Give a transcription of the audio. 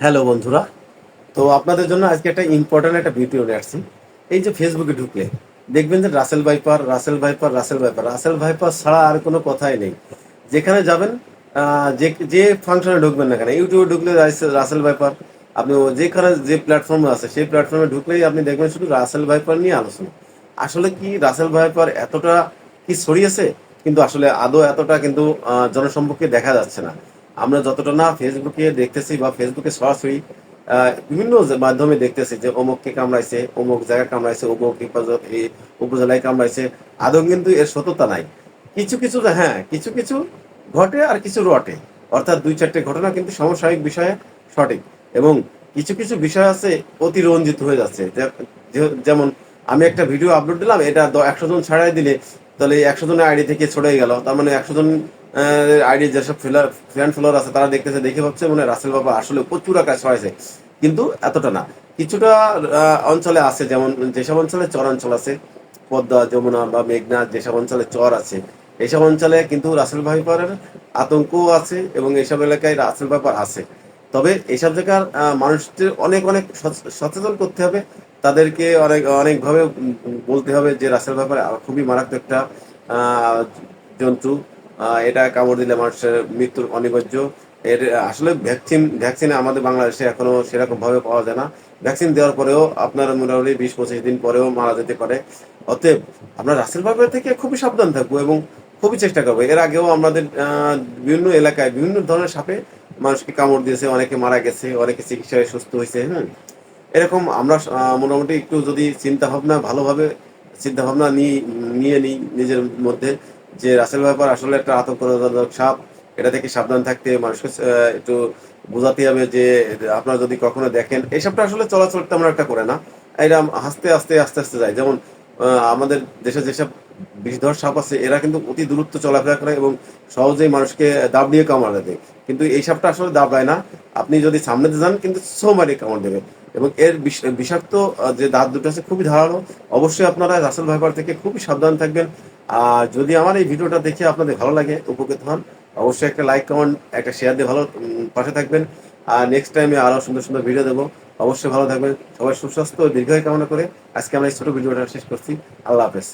Hello বন্ধুরা। তো আপনাদের জন্য আজকে একটা ইম্পর্টেন্ট একটা ভিডিও নিয়ে আসছি। এই যে ফেসবুকে ঢুকলে, দেখবেন যে Russell viper Russell viper Russell viper Russell viper ছাড়া আর কোনো কথাই নেই। যেখানে যাবেন যে যে ফাংশনে ঢুকবেন না কেন ইউটিউবে ঢুকলে রাসেল- ভাইপার আপনি যেখানে যে প্ল্যাটফর্মে আছে, সেই প্ল্যাটফর্মে ঢুকলেই আপনি দেখবেন শুধু রাসেল ভাইপার নিয়ে আলোচনা। আসলে কি রাসেল ভাইপার এতটা কি ছড়িয়েছে? কিন্তু আসলে আদৌ এতটা কিন্তু জনসম্মুখে দেখা যাচ্ছে না। আমরা যতটা না ফেসবুকে দেখতেছি বা ফেসবুকে সরাসরি বিভিন্ন মাধ্যমে দেখতেছি যে অমুককে কামড়াইছে, অমুক জায়গায় কামড়াইছে, অমুক উপজেলায় কামড়াইছে, আদৌ কিন্তু এর সততা নাই। কিছু কিছু হ্যাঁ কিছু কিছু ঘটে আর কিছু রটে। অর্থাৎ দুই চারটে ঘটনা কিন্তু সমসাময়িক বিষয়ে সঠিক। এবং কিছু কিছু বিষয় আছে অতিরঞ্জিত হয়ে যাচ্ছে। যেমন আমি একটা ভিডিও আপলোড দিলাম, এটা একশো জন ছাড়াই দিলে, তাহলে একশো জনের আইডি থেকে ছড়ে গেল। তার মানে একশো জন আইডি যেসব ফ্রেন্ড ফলোয়ার আছে, তারা দেখতেছে, দেখে ভাবছে মানে রাসেল বাবা আসলে প্রচুর আকাশ হয়েছে কিন্তু এতটা না। কিছুটা অঞ্চলে আছে, যেমন যেসব অঞ্চলে চরাঞ্চল আছে, পদ্মা, যমুনা বা মেঘনা, যেসব অঞ্চলে চর আছে এইসব অঞ্চলে কিন্তু রাসেল ভাইপারের আতঙ্কও আছে এবং এইসব এলাকায় রাসেল ভাইপার আছে। তবে এইসব জায়গার মানুষদের অনেক অনেক সচেতন করতে হবে। তাদেরকে অনেক, অনেকভাবে বলতে হবে যে রাসেল ভাইপার খুবই মারাত্মক একটা জন্তু। এটা কামড় দিলে মানুষের মৃত্যুর অনিবার্য। এর, আসলে ভ্যাকসিন ভ্যাকসিন আমাদের বাংলাদেশে এখনও সেরকম ভাবে পাওয়া যায় না। ভ্যাকসিন দেওয়ার পরেও আপনার মোটামুটি বিশ, পঁচিশ দিন পরেও মারা যেতে পারে। অতএব আমরা রাসেল ভাইপার থেকে খুবই সাবধান থাকব এবং খুবই চেষ্টা করব। এর আগেও আমাদের বিভিন্ন এলাকায় বিভিন্ন ধরনের সাপে মানুষকে কামড় দিয়েছে, অনেকে মারা গেছে, অনেকে চিকিৎসায় সুস্থ হয়েছে হ্যাঁ এরকম আমরা মোটামুটি একটু যদি চিন্তা ভাবনা ভালোভাবে চিন্তা ভাবনা নিয়ে নিয়ে নিই নিজের মধ্যে যে রাসেল ব্যাপার আসলে একটা আতঙ্কজনক সাপ, এটা থেকে সাবধান থাকতে মানুষকে একটু বোঝাতে হবে যে আপনারা যদি কখনো দেখেন, এই সাপটা আসলে চলাচল তেমন একটা করে না। এটা আস্তে আস্তে আস্তে আস্তে যায়। যেমন আমাদের দেশে যেসব বিষধর সাপ আছে, এরা কিন্তু অতি দূরত্ব চলাফেরা করে এবং সহজেই মানুষকে দাব নিয়ে কামড় দেয়। কিন্তু এই সাপটা আসলে দাবায় না। আপনি যদি সামনে যান, কিন্তু সো মারি কামড় দেবে। এবং এর বিষ- বিষাক্ত যে দাঁত দুটো আছে, খুবই ধারালো। অবশ্যই আপনারা রাসেল ভাইপার থেকে খুবই সাবধান থাকবেন। আর যদি আমার এই ভিডিওটা দেখে আপনাদের ভালো লাগে, উপকৃত হন, অবশ্যই একটা লাইক কমেন্ট একটা শেয়ার দিয়ে ভালো পাশে থাকবেন। আর নেক্সট টাইমে আরও সুন্দর সুন্দর ভিডিও দেবো। অবশ্যই ভালো থাকবেন। সবাই সুস্বাস্থ্য দীর্ঘায় কামনা করে আজকে আমরা এই ছোটো ভিডিওটা শেষ করছি। আল্লাহ হাফেজ।